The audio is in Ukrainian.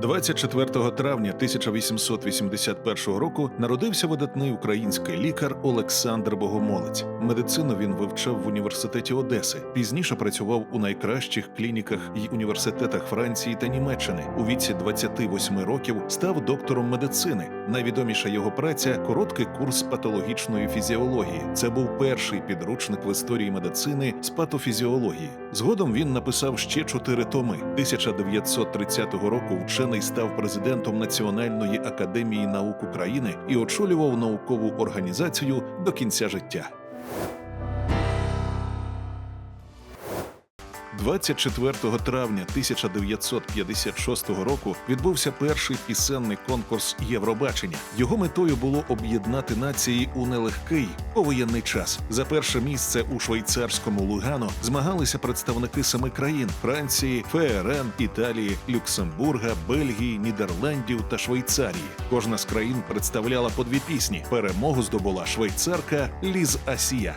24 травня 1881 року народився видатний український лікар Олександр Богомолець. Медицину він вивчав в університеті Одеси. Пізніше працював у найкращих клініках і університетах Франції та Німеччини. У віці 28 років став доктором медицини. Найвідоміша його праця короткий курс патологічної фізіології. Це був перший підручник в історії медицини з патофізіології. Згодом він написав ще чотири томи. 1930 року вчений став президентом Національної академії наук України і очолював наукову організацію до кінця життя. 24 травня 1956 року відбувся перший пісенний конкурс Євробачення. Його метою було об'єднати нації у нелегкий повоєнний час. За перше місце у швейцарському Лугано змагалися представники семи країн: Франції, ФРН, Італії, Люксембурга, Бельгії, Нідерландів та Швейцарії. Кожна з країн представляла по дві пісні. Перемогу здобула швейцарка Ліз Асія.